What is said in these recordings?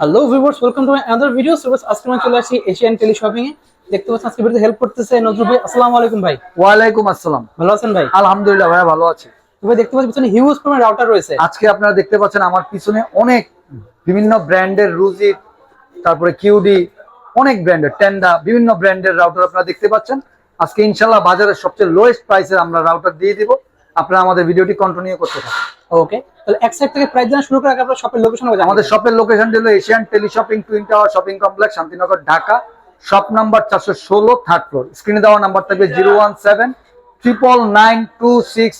Hello viewers welcome to my other video so আজকে আমরা চলে আসি এশিয়ান টেলি শপিং এ। দেখতে পাচ্ছেন আজকে ভিডিওতে হেল্প করতেছে নজরুল ভাই। আসসালামু আলাইকুম ভাই। ওয়ালাইকুম আসসালাম। ভালো আছেন ভাই? আলহামদুলিল্লাহ ভাইয়া ভালো আছি। তো ভাই দেখতে পাচ্ছেন পিছনে হিউজ পরিমাণ রাউটার রয়েছে। আজকে আপনারা দেখতে পাচ্ছেন আমার পিছনে অনেক বিভিন্ন ব্র্যান্ডের রুজি তারপরে কিউডি অনেক ব্র্যান্ডের টেন্ডা বিভিন্ন ব্র্যান্ডের রাউটার আপনারা দেখতে পাচ্ছেন। আজকে ইনশাল্লাহ বাজারের সবচেয়ে লোয়েস্ট প্রাইসে আমরা রাউটার দিয়ে দিব। আপনারা আমাদের ভিডিওটি কন্টিনিউ করতে থাকুন। ওকে তাহলে এক সাইড থেকে প্রাইস জানা শুরু করে আগে আপনার শপের লোকেশন আমাদের শপের লোকেশন হলো Asian tele shopping twin tower shopping complex Shantinagar Dhaka. Shop number চারশো ষোলো থার্ড ফ্লোর স্ক্রিনে দেওয়া নাম্বার থাকবে zero one seven triple nine two six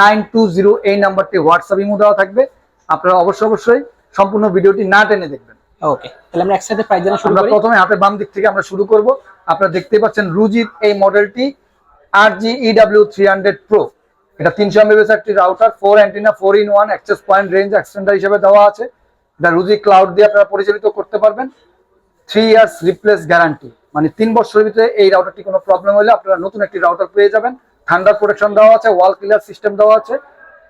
nine two zero এই নাম্বারটি হোয়াটসঅ্যাপ ইমো দেওয়া থাকবে। আপনারা অবশ্যই অবশ্যই সম্পূর্ণ ভিডিওটি না টেনে দেখবেন। ওকে তাহলে আমরা এক সাইডে প্রাইস জানা শুরু করি। প্রথমে হাতের বাম দিক থেকে আমরা শুরু করব। আপনারা দেখতে পাচ্ছেন রুজিত এই মডেলটি R G EW three hundred pro এটা তিনশো এমবিএস একটি router four antenna four in one access point range extender হিসেবে দেওয়া আছে। এটা রুজি ক্লাউড দিয়ে আপনারা পরিচালিত করতে পারবেন। থ্রি ইয়ার্স রিপ্লেস গ্যারান্টি মানে তিন বছরের ভিতরে এই রাউটারটি কোনো প্রবলেম হলে আপনারা নতুন একটি রাউটার পেয়ে যাবেন। ঠান্ডার প্রোটেকশন দেওয়া আছে ওয়াল ক্লিয়ার সিস্টেম দেওয়া আছে।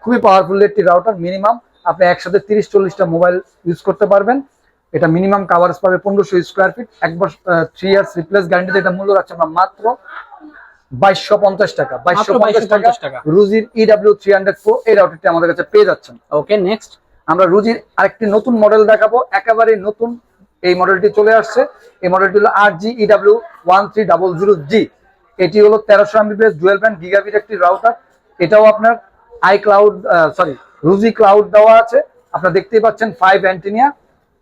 খুবই পাওয়ারফুল একটি রাউটার মিনিমাম আপনি একসাথে তিরিশ চল্লিশটা মোবাইল ইউজ করতে পারবেন। এটা মিনিমাম কাভারেজ পাবে পনেরোশো স্কোয়ার ফিট এক বছর থ্রি ইয়ার্স রিপ্লেস গ্যারান্টিতে এটা মূল্য রাখছে আমরা মাত্র বাইশশো পঞ্চাশ টাকা বাইশশো পঞ্চাশ টাকা রুজির ইডাব্লিউ থ্রি হান্ড্রেড প্রো এই রাউটারটি আমাদের কাছে পেয়ে যাচ্ছেন। ওকে নেক্সট আমরা রুজির আরেকটি নতুন মডেল দেখাবো একেবারে নতুন এই মডেলটি চলে আসছে। এই মডেলটি হলো R G EW one three double zero G এটি হলো তেরোশো এমবিপিএস ডুয়েল গিগাবিট একটি রাউটার এটাও আপনার I cloud sorry Ruijie cloud দেওয়া আছে। আপনারা দেখতেই পাচ্ছেন five antenna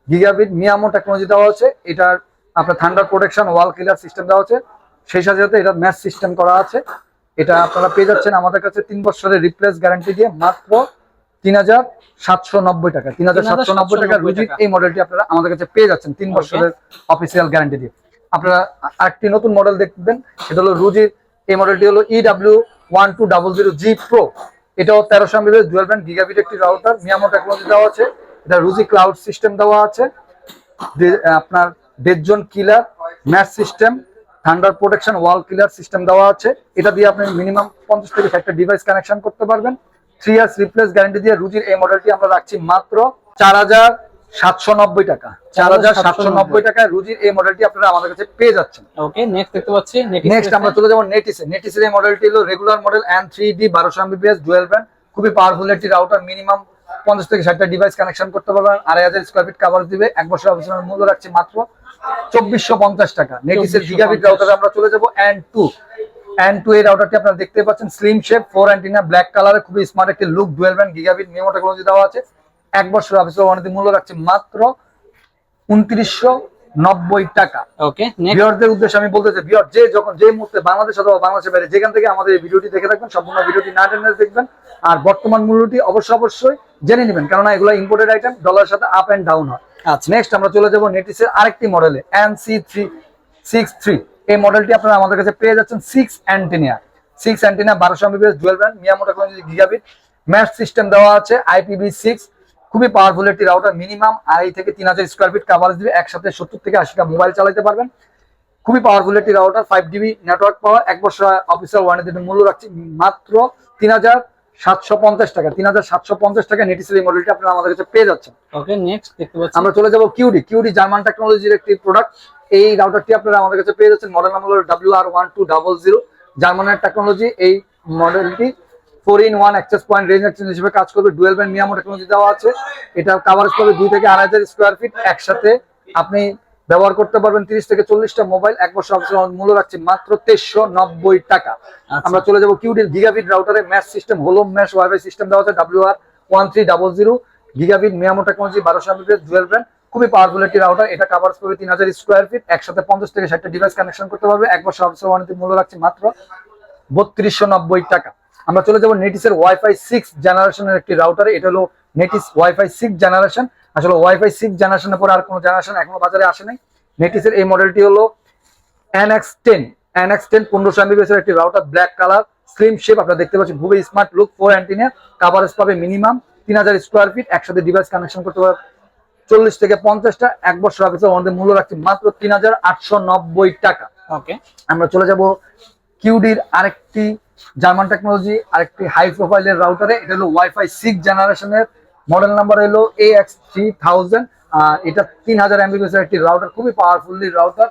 gigabit MIMO technology দেওয়া আছে। এটার আপনার thunder protection wall clear system দেওয়া আছে। সেই সাথে সাথে এটা ম্যাচ সিস্টেম করা আছে। এটা আপনারা পেয়ে যাচ্ছেন আমাদের কাছে তিন বছরের রিপ্লেস গ্যারান্টি দিয়ে মাত্র তিন হাজার সাতশো নব্বই টাকা। তিন হাজার সাতশো নব্বই টাকা 3790 রুজির এই মডেলটি আপনারা আমাদের কাছে পেয়ে যাচ্ছেন তিন. বছরের অফিসিয়াল গ্যারান্টি দিয়ে। আপনারা আরেকটি নতুন মডেল দেখবেন সেটা হলো রুজির এই মডেলটি হলো EW one two double zero G pro এটাও তেরোশো এমবিএস ডুয়েল ব্যান্ড গিগাবিট একটি রাউটার মিয়ামো টেকনোলজি দেওয়া আছে। এটা রুজি ক্লাউড সিস্টেম দেওয়া আছে। আপনার দেড়জন killer mesh system thunder protection wall killer system দেওয়া আছে। এটা দিয়ে আপনি মিনিমাম পঞ্চাশ থেকে ষাটটা ডিভাইস কানেকশন করতে পারবেন। থ্রি ইয়ার্স রিপ্লেস গ্যারান্টি দিয়ে রুজির এই মডেলটি আমরা রাখছি মাত্র চার হাজার সাতশো নব্বই টাকা। চার হাজার সাতশো নব্বই টাকায় রুজির এই মডেলটি আপনারা আমাদের কাছে পেয়ে যাচ্ছেন। ওকে নেক্সট দেখতে পাচ্ছি নেক্সট আমরা চলে যাব নেটিসে নেটিসের এই মডেলটি হলো regular model N three D বারোশো এমবিপিএস ডুয়েল ব্যান্ড খুবই পাওয়ারফুল একটি রাউটার মিনিমাম পঞ্চাশ থেকে ষাটটা ডিভাইস কানেকশন করতে পারবেন। আড়াই হাজার স্কোয়ার ফিট কাভার দিবে। এক বছর অবসরের মূল্য রাখছে মাত্র চব্বিশশো পঞ্চাশ টাকা। নেটিসের গিগাবিট রাউটারে আমরা চলে যাব এন টু এন টু এই রাউটারটি আপনারা দেখতে পাচ্ছেন slim shape four antenna black কালারে খুবই স্মার্ট একটি look dual band gigabit MIMO technology দেওয়া আছে। এক বছর অফিসের ওয়ারেন্টি মূল্য রাখছে মাত্র উনত্রিশশো নব্বই টাকা। ওকে উদ্দেশ্যে আমি বলতে চাই যে যখন যে মুহূর্তে বাংলাদেশ অথবা বাংলাদেশের বাইরে যেখান থেকে আমাদের এই ভিডিওটি দেখে থাকবেন সম্পূর্ণ ভিডিওটি না টেনে দেখবেন। আর বর্তমান মূল্যটি অবশ্যই অবশ্যই জেনে নেবেন কেননা এগুলো ইম্পোর্টেড আইটেম ডলারের সাথে আপ এন্ড ডাউন হয়। আচ্ছা নেক্সট আমরা চলে যাব নেটিসের আরেকটি মডেলে N C three six three এই মডেলটি আপনারা আমাদের কাছে পেয়ে যাচ্ছেন সিক্স অ্যান্টিনিয়া সিক্স অ্যান্টিনা বারোশো Mbps dual technology gigabit mesh system দেওয়া আছে আইপিভি সিক্স খুবই পাওয়ারফুল একটি রাউটার মিনিমাম আড়াই থেকে তিন হাজার স্কোয়ার ফিট কাভারেজ দিবে, একসাথে সত্তর থেকে আশিটা মোবাইল চালাতে পারবেন। খুবই পাওয়ারফুল একটি router five DB network power এক বছর অফিসিয়াল ওয়ারেন্টির মূল্য রাখছি মাত্র তিন হাজার সাতশো পঞ্চাশ টাকা তিন হাজার সাতশো পঞ্চাশ টাকা নেটিসের এই মডেলটি আপনারা আমাদের কাছে পেয়ে যাচ্ছেন। ওকে নেক্সট দেখতে পাচ্ছি। আমরা চলে যাব কিউডি কিউডি জার্মান টেকনোলজির একটি প্রোডাক্ট এই রাউটারটি আপনারা আমাদের কাছে পেয়ে যাচ্ছেন। মডেল নাম্বার হলো W R one two double zero জার্মানের technology এই মডেলটি four in one access point range exchange হিসেবে কাজ করবে। ডুয়েল ব্যান্ড মিয়ামো টেকনোলজি দেওয়া আছে। এটা কাভারেজ করবে দুই থেকে আড়াই হাজার স্কোয়ার ফিট একসাথে আপনি ব্যবহার করতে পারবেন তিরিশ থেকে চল্লিশটা মোবাইল। এক বছর অবসর মূল্য রাখছে মাত্র তেইশশো নব্বই টাকা। আমরা চলে যাব কিউডির গিগাবিট রাউটারে ম্যাচ সিস্টেম হোলো ম্যাশ ওয়াইফাই সিস্টেম দেওয়া আছে W R one three double zero gigabit MIMO technology বারোশো এমবিপিএস ডুয়েল ব্র্যান্ড খুবই পাওয়ারফুল একটি রাউটার এটা কাভার করবে তিন হাজার স্কোয়ার ফিট একসাথে পঞ্চাশ থেকে ষাটটা ডিভাইস কানেকশন করতে পারবে। এক বছর অবসর ওয়ারেন্টি মূল্য রাখছে মাত্র বত্রিশশো নব্বই টাকা। আমরা চলে যাব নেটিসের ওয়াইফাই সিক্স জেনারেশনের একটি রাউটার এটা হলো নেটিস ওয়াইফাই সিক্স জেনারেশন আসলে ওয়াইফাই সিক্স জেনারেশনের পরে আর কোনো জেনারেশন এখনও বাজারে আসে নাই। নেটিসের এই মডেলটি হলো এনএক্স টেন এনএক্স টেন পনেরোশো এমবিবিএস একটি router black colour slim shape আপনারা দেখতে পাচ্ছেন খুবই smart look four antenna coverage পাবে মিনিমাম তিন হাজার স্কোয়ার ফিট একসাথে ডিভাইস কানেকশন করতে পারবে। চল্লিশ থেকে পঞ্চাশটা এক বছর অফিসে আমাদের মূল্য রাখছি মাত্র তিন হাজার আটশো নব্বই টাকা। ওকে আমরা চলে যাব কিউডির আরেকটি জার্মান টেকনোলজি আরেকটি হাই প্রোফাইলের রাউটারে এটা হলো ওয়াইফাই সিক্স জেনারেশনের মডেল নাম্বার হলো এ এক্স থ্রি থাউজেন্ড এটা তিন হাজার এমবিপিএস একটি রাউটার খুবই পাওয়ারফুলি রাউটার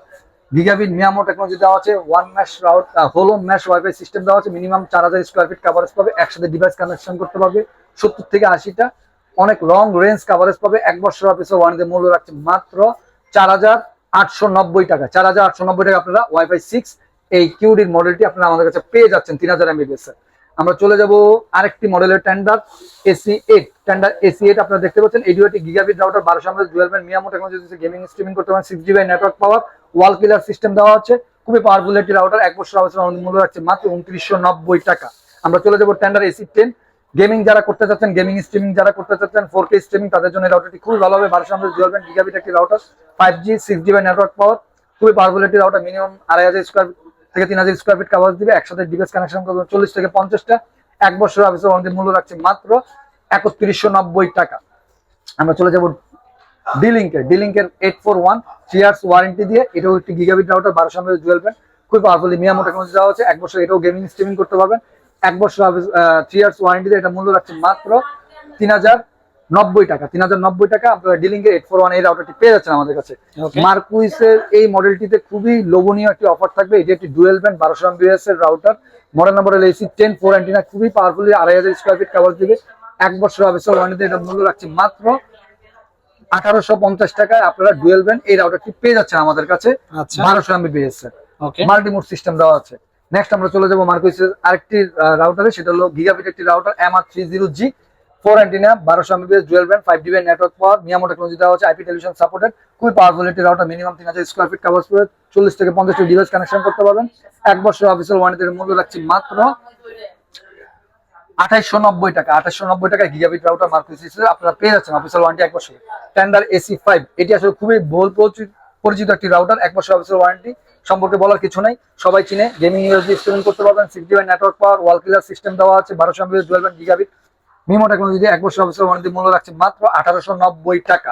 গিগাবিট মিয়ামো টেকনোলজি দেওয়া আছে ওয়ান ম্যাশ রাউট হোলো ম্যাশ ওয়াইফাই সিস্টেম দেওয়া আছে মিনিমাম চার হাজার স্কোয়ার ফিট কাভারেজ পাবে, একসাথে ডিভাইস কানেকশন করতে পারবে, সত্তর থেকে আশিটা। অনেক লং রেঞ্জ কাভারেজ পাবে, এক বছর অফিসের ওয়ারেন্টি মূল্য রাখছে মাত্র চার হাজার আটশো নব্বই টাকা। চার হাজার আটশো নব্বই টাকা আপনারা ওয়াইফাই সিক্স এই কিউডির মডেলটি আপনারা আমাদের কাছে পেয়ে যাচ্ছেন তিন হাজার এমবিপিএস আমরা চলে যাব আরেকটি মডেলের Tenda AC eight Tenda AC eight আপনারা দেখতে পাচ্ছেন এডিও একটি গিগাবিট রাউটার বারোশো আমরা band MIMO technology gaming streaming করতে পারেন। Six GB network power wall killer system দেওয়া হচ্ছে খুবই পাওয়ারফুল একটি রাউটার এক বছর আমাদের মূল্য রাখছে মাত্র উনত্রিশশো নব্বই টাকা। আমরা চলে যাব টেন্ডার এসি টেন গেমিং যারা করতে চাচ্ছেন গেমিং স্ট্রিমিং যারা করতে চাচ্ছেন ফোর কে স্ট্রিমিং তাদের জন্য রাউটারটি খুবই ভালো হবে। বারোশো ডুয়েল ব্যান্ড গিগাবিট একটি router five G six GB network power খুবই পাওয়ারফুল একটি রাউটার মিনিমাম আড়াই হাজার স্কোয়ার থেকে তিন হাজার স্কোয়ার ফিট কাভারেজ দিবে, একসাথে ডিভাইস কানেকশন করবে, চল্লিশ থেকে পঞ্চাশটা। এক বছর অফিসের আমাদের মূল্য রাখছে মাত্র একত্রিশশো নব্বই টাকা। আমরা চলে যাব ডিলিঙ্কের ডিলিঙ্কের eight four one three years warranty দিয়ে, এটাও একটি গিগাবিট রাউটার বারোশো এমএস জুয়েল প্যান খুবই পাওয়ারফুলি মিয়ামো টেকনোলজি দেওয়া হচ্ছে এক বছর এটাও গেমিং স্ট্রিমিং করতে পারবেন। এক বছর থ্রি ইয়ার্স ওয়ারেন্টি দিয়ে এটা মূল্য রাখছে মাত্র তিন হাজার নব্বই টাকা তিন হাজার নব্বই টাকা আপনারা ডিলিঙ্কের এইট ফোর ওয়ান এই রাউটারটি পেয়ে যাচ্ছেন আমাদের কাছে. মার্কুইসের এই মডেলটিতে খুবই লোভনীয় একটি অফার থাকবে। এটি একটি ডুয়েল ব্যান্ড বারোশো এমবিএস এর router model number AC ten four antenna খুবই পাওয়ারফুলি আড়াই হাজার স্কোয়ার ফিট কাভার দিবে। এক বছর অফিসের ওয়ারেন্টিতে এটা মূল্য রাখছে মাত্র আঠারোশো পঞ্চাশ টাকায় আপনারা ডুয়েল ব্যান্ড এই রাউটারটি পেয়ে যাচ্ছেন আমাদের কাছে আচ্ছা। বারোশো এমবিপিএস এর। মাল্টিমোড সিস্টেম দেওয়া আছে। নেক্সট আমরা চলে যাব মার্কুইসের আরেকটি রাউটারে সেটা হলো গিগাবিট একটি router M R three zero G four antenna, বারোশো band five DB network power technology দেওয়া হচ্ছে আইপি টেলিভিশন সাপোর্টেড খুবই পাওয়ারফুল রাউটার মিনিমাম তিন হাজার স্কোয়ার ফিট কাভার চল্লিশ থেকে পঞ্চাশটি ডিভাইস কানেকশন করতে পারবেন। এক বছর অফিসিয়াল ওয়ারেন্টির মূল্য রাখছি মাত্র আঠাইশশো নব্বই টাকা। আঠাইশশো নব্বই টাকা গিগাবিট রাউটার মার্কেট আপনারা পেয়ে যাচ্ছেন অফিসিয়াল ওয়ারেন্টি এক বছর। টেন্ডার এসি ফাইভ এটি আসলে খুবই বহুল পরিচিত- একটি রাউটার এক বছর অফিসিয়াল ওয়ারেন্টি সম্পর্কে বলার কিছু নাই। সবাই চিনে গেমিং ইউএসবি করতে পারবেন six GB network power wall killer system দেওয়া আছে, বারোশো গিগাবিট মিমো টেকনোলজি এক বছর অফিসিয়াল ওয়ারেন্টি মূল্য রাখছে মাত্র আঠারোশো নব্বই টাকা।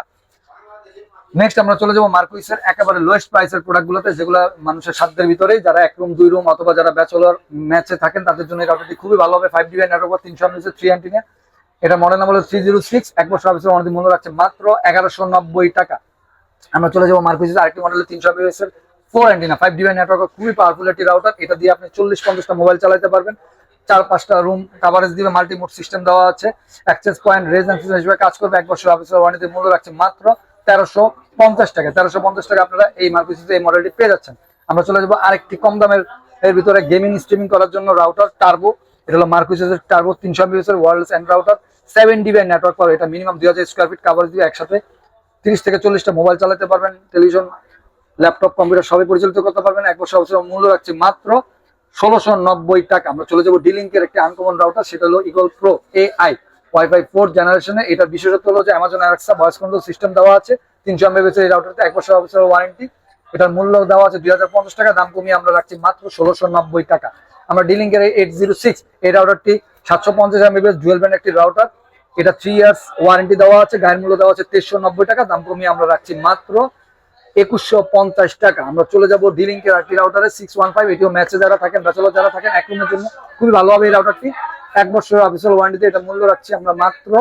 নেক্সট আমরা চলে যাব মার্কুইসের একেবারে লোয়েস্ট প্রাইসের প্রোডাক্ট গুলোতে, যেগুলো মানুষের সাধ্যের ভিতরে যারা এক রুম দুই রুম অথবা যারা ব্যাচেলর ম্যাচে থাকেন, তাদের জন্য খুবই ভালো হবে। ফাইভ ডিবি নেটওয়ার্ক তিনশো এমএস থ্রি অ্যান্টিনা এটা model number three zero six এক বছর অফিসের ওয়ারেন্টি মূল্য রাখছে মাত্র এগারোশো নব্বই টাকা। আমরা চলে যাব মার্কুইসের আরেকটি মডেলের তিনশো এর four antenna five DB network খুবই পাওয়ারফুল একটি রাউটার এটা দিয়ে আপনি চল্লিশ পঞ্চাশটা মোবাইল চালাতে পারবেন। চার পাঁচটা রুম কাভারেজ দিবে মাল্টিমোড সিস্টেম দেওয়া আছে। অ্যাক্সেস পয়েন্ট রেজ হিসেবে কাজ করবে। এক বছর অফিসের ওয়ারেন্টি মূল্য রাখছে মাত্র তেরোশো পঞ্চাশ টাকা। তেরোশো পঞ্চাশ টাকা আপনারা এই মার্কেটে এই মডেলটি পেয়ে যাচ্ছেন। আমরা চলে যাব আরেকটি কম দামের, এর ভিতরে গেমিং স্ট্রিমিং করার জন্য রাউটার টার্বো এটা হলো মার্কুইসের টার্বো তিনশো এমবিএস এর world end router seven DB network পাবে। এটা মিনিমাম দুই হাজার স্কোয়ার ফিট কাভারেজ দিয়ে একসাথে। তিরিশ থেকে চল্লিশটা মোবাইল চালাতে পারবেন। টেলিভিশন ল্যাপটপ কম্পিউটার সবই পরিচালিত করতে পারবেন। এক বছর অবসর মূল্য রাখছে মাত্র ষোলোশো নব্বই টাকা। আমরা চলে যাব ডিলিঙ্কের একটি আনকমন রাউটার সেটা হলো eagle pro A AI WiFi four জেনারেশনে এটার বিশেষত্ব হলো যে Amazon Alexa voice control system দেওয়া আছে। তিনশো এমবিএস এই রাউটারতে এক বছর অবসর ওয়ারেন্টি এটার মূল্য দেওয়া আছে দুই হাজার পঞ্চাশ টাকা, দাম কমিয়ে আমরা রাখছি মাত্র ষোলোশো নব্বই টাকা। আমরা ডিলিঙ্কের এইট জিরো সিক্স এই রাউটারটি সাতশো পঞ্চাশ এমবিএস জুয়েল ব্যান্ড একটি রাউটার এটা থ্রি ইয়ার্স ওয়ারেন্টি দেওয়া আছে গায়ের মূল্য দেওয়া আছে তেইশশো নব্বই টাকা, দাম কমিয়ে আমরা রাখছি মাত্র একুশশো পঞ্চাশ টাকা। আমরা চলে যাব রাউটারে সিক্স ওয়ান ফাইভ এটিও ম্যাচে যারা থাকেন যারা থাকেন, এক রুমের জন্য খুবই ভালো হবে এই রাউটারটি এক বছর অফিসিয়াল এটা মূল্য রাখছি আমরা মাত্র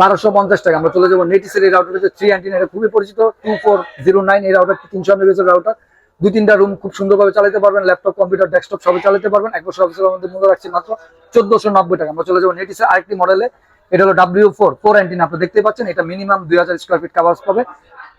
বারোশো পঞ্চাশ টাকা। আমরা চলে যাব নেটিসের এই রাউটার থ্রি অ্যান্টিন এটা খুবই পরিচিত টু ফোর জিরো নাইন এই রাউটারটি তিনশো এমবিএসের রাউটার দুই তিনটা রুম খুব সুন্দরভাবে চালাতে পারবেন ল্যাপটপ কম্পিউটার ডেস্কটপ সবই চালাতে পারবেন। এক বছর অফিসের মধ্যে মূল্য রাখছি মাত্র চোদ্দশো নব্বই টাকা। আমরা চলে যাব নেটিসের আরেকটি মডেলে এটা হলো ডাব্লিউ ফোর ফোর অ্যান্টিন আপনি দেখতে পাচ্ছেন, এটা মিনিমাম দুই হাজার স্কোয়ার ফিট কাভার্স পাবে।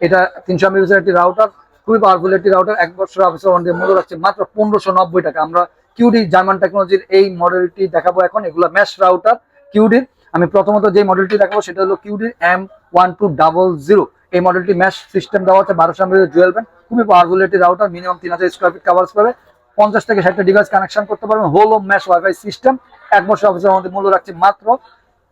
এটা তিনশো এমবিএসের একটি রাউটার খুবই পাওয়ারফুল একটি রাউটার এক বছর অফিসের মধ্যে মূল্য রাখছে মাত্র পনেরোশো নব্বই টাকা। আমরা কিউডি জার্মান টেকনোলজির এই মডেলটি দেখাবো এখন, এগুলো ম্যাশ রাউটার কিউডির আমি প্রথমত যে মডেলটি দেখাবো, সেটা হলো কিউডির M one two double zero এই মডেলটি ম্যাশ সিস্টেম দেওয়া আছে, বারোশো এমবিএস জুয়েল ব্যান্ড খুবই পাওয়ারফুল একটি রাউটার মিনিমাম তিন হাজার স্কোয়ার ফিট কাভার্স পাবে। পঞ্চাশ থেকে ষাটটা ডিভাইস কানেকশন করতে পারবেন হোল ম্যাশ ওয়াইফাই সিস্টেম এক বছর অফিসের মধ্যে মূল্য রাখছে মাত্র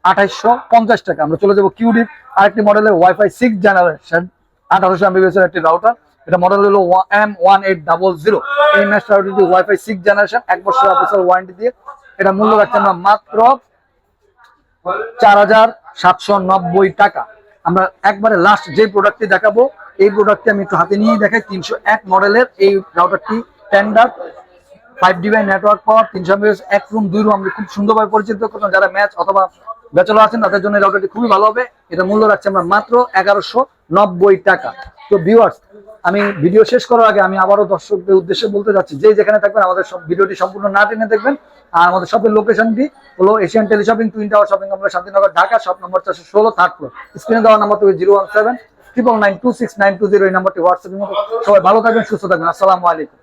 আঠাইশশো পঞ্চাশ টাকা। আমরা চলে যাব কিউডির আরেকটি মডেলের ওয়াইফাই সিক্স জেনারেশন আঠারোশো এমবিএস এর একটি রাউটার এটা মডেল হলো M one eight double zero এই ম্যাচ রাউটারটি ওয়াইফাই সিক্স জেনারেশন এক বছর অফিসিয়াল ওয়ারেন্টি দিয়ে। এটা মূল্য রাখছে আমরা মাত্র চার হাজার সাতশো নব্বই টাকা। আমরা একবারে লাস্ট যে প্রোডাক্টটি দেখাবো, এই প্রোডাক্টটি আমি একটু হাতে নিয়ে দেখাই। তিনশো এক মডেলের এই রাউটারটি স্ট্যান্ডার ফাইভ ডিবাই নেটওয়ার্ক পাওয়ার তিনশো এক রুম দুই রুম আমরা খুব সুন্দরভাবে পরিচিত করতাম যারা ম্যাচ অথবা ব্যাচেলর আছেন, তাদের জন্য রাউটারটি খুবই ভালো হবে। এটা মূল্য রাখছি আমরা মাত্র এগারোশো টাকা। তো ভিউয়ার্স আমি ভিডিও শেষ করার আগে আমি আবারও দর্শকদের উদ্দেশ্যে বলতে যাচ্ছি যে যেখানে থাকবেন, আমাদের সব ভিডিওটি সম্পূর্ণ না টেনে দেখবেন। আর আমাদের শপের লোকেশনটি হলো Asian teleshopping twin tower shopping complex Shantinagar, Dhaka shop number চারশো ষোলো থার্ড ফ্লোর স্ক্রিনে দেওয়া নাম্বার থেকে zero one seven triple nine two six nine two zero এই নাম্বারটি হোয়াটসঅ্যাপের মতো। সবাই ভালো থাকবেন, সুস্থ থাকবেন। আসসালামু আলাইকুম।